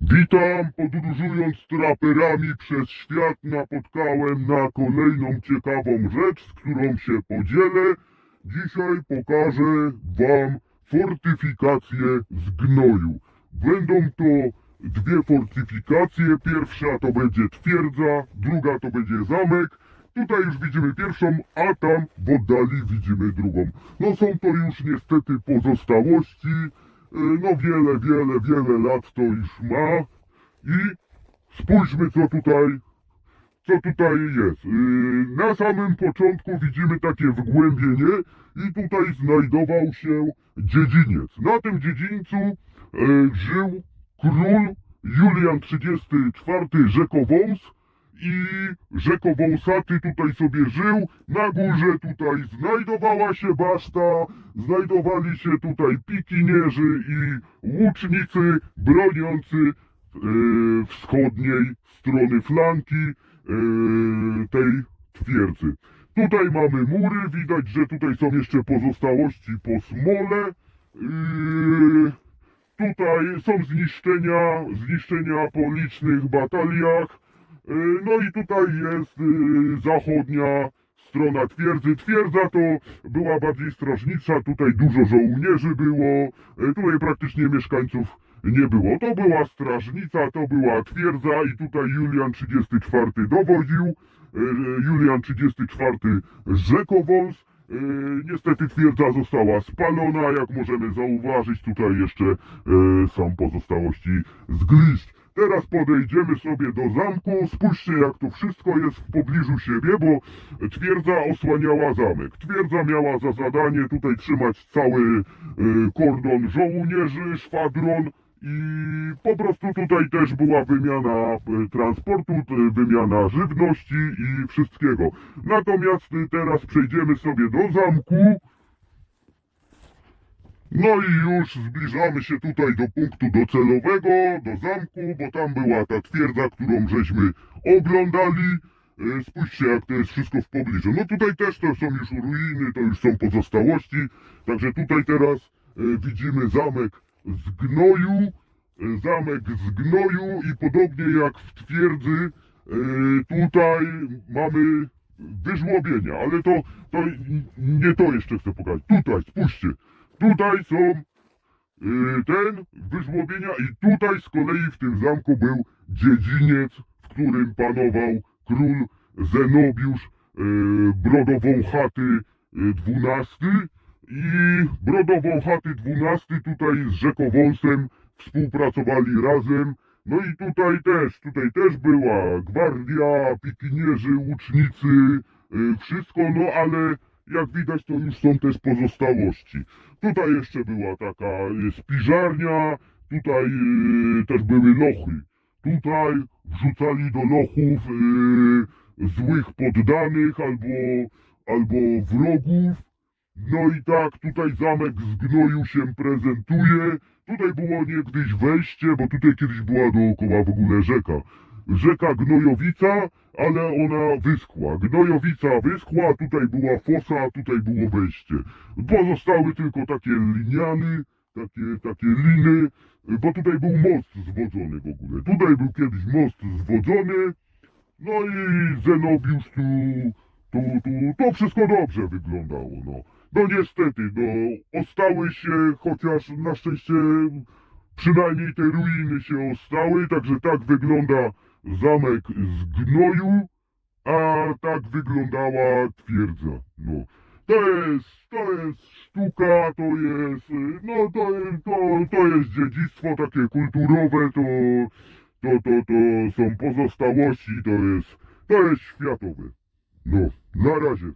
Witam, podróżując traperami przez świat napotkałem na kolejną ciekawą rzecz, z którą się podzielę. Dzisiaj pokażę wam fortyfikacje z gnoju. Będą to dwie fortyfikacje. Pierwsza to będzie twierdza, druga to będzie zamek. Tutaj już widzimy pierwszą, a tam w oddali widzimy drugą. No są to już niestety pozostałości. Y, No wiele, wiele, wiele lat to już ma. I spójrzmy co tutaj, co tutaj jest. Y, Na samym początku widzimy takie wgłębienie i tutaj znajdował się dziedziniec. Na tym dziedzińcu e, żył król Julian XXXIV Rzekowąs i Rzekowąsaty tutaj sobie żył. Na górze tutaj znajdowała się baszta, znajdowali się tutaj pikinierzy i łucznicy broniący e, wschodniej strony flanki e, tej twierdzy. Tutaj mamy mury, widać, że tutaj są jeszcze pozostałości po smole. Yy, tutaj są zniszczenia, zniszczenia po licznych bataliach. Yy, no i tutaj jest yy, zachodnia strona twierdzy. Twierdza to była bardziej strażnicza, tutaj dużo żołnierzy było, yy, tutaj praktycznie mieszkańców nie było. To była strażnica, to była twierdza i tutaj Julian 34 dowodził. Julian 34 Rzekowąs. Yy, niestety twierdza została spalona, jak możemy zauważyć. Tutaj jeszcze są pozostałości z gliszcz. Teraz podejdziemy sobie do zamku. Spójrzcie, jak to wszystko jest w pobliżu siebie, bo twierdza osłaniała zamek. Twierdza miała za zadanie tutaj trzymać cały yy, kordon żołnierzy, szwadron. I po prostu tutaj też była wymiana e, transportu, t- wymiana żywności i wszystkiego. Natomiast y, teraz przejdziemy sobie do zamku. No i już zbliżamy się tutaj do punktu docelowego, do zamku, bo tam była ta twierdza, którą żeśmy oglądali. E, Spójrzcie, jak to jest wszystko w pobliżu. No tutaj też to są już ruiny, to już są pozostałości. Także tutaj teraz e, widzimy zamek z gnoju. e, Zamek z gnoju i podobnie jak w twierdzy, tutaj mamy wyżłobienia, ale to, to nie to jeszcze chcę pokazać. Tutaj, spójrzcie. Tutaj są y, ten wyżłobienia i tutaj z kolei w tym zamku był dziedziniec, w którym panował król Zenobiusz y, Brodowąchaty XII i Brodowąchaty XII tutaj z Rzekowąsem współpracowali razem. No i tutaj też, tutaj też była gwardia, pikinierzy, łucznicy, y, wszystko, no ale jak widać to już są też pozostałości. Tutaj jeszcze była taka y, spiżarnia, tutaj y, też były lochy. Tutaj wrzucali do lochów y, złych poddanych albo, albo wrogów. No i tak, tutaj zamek z gnoju się prezentuje. Tutaj było niegdyś wejście, bo tutaj kiedyś była dookoła w ogóle rzeka. Rzeka Gnojowica, ale ona wyschła. Gnojowica wyschła, tutaj była fosa, tutaj było wejście. Pozostały tylko takie liniany, takie, takie liny, bo tutaj był most zwodzony w ogóle. Tutaj był kiedyś most zwodzony, no i Zenobiusz tu, tu, tu, to wszystko dobrze wyglądało, no. No niestety, no, ostały się, chociaż na szczęście przynajmniej te ruiny się ostały, także tak wygląda zamek z gnoju, a tak wyglądała twierdza, no. To jest, to jest sztuka, to jest, no to, to, to jest dziedzictwo takie kulturowe, to, to, to, to są pozostałości, to jest, to jest światowe. No, na razie.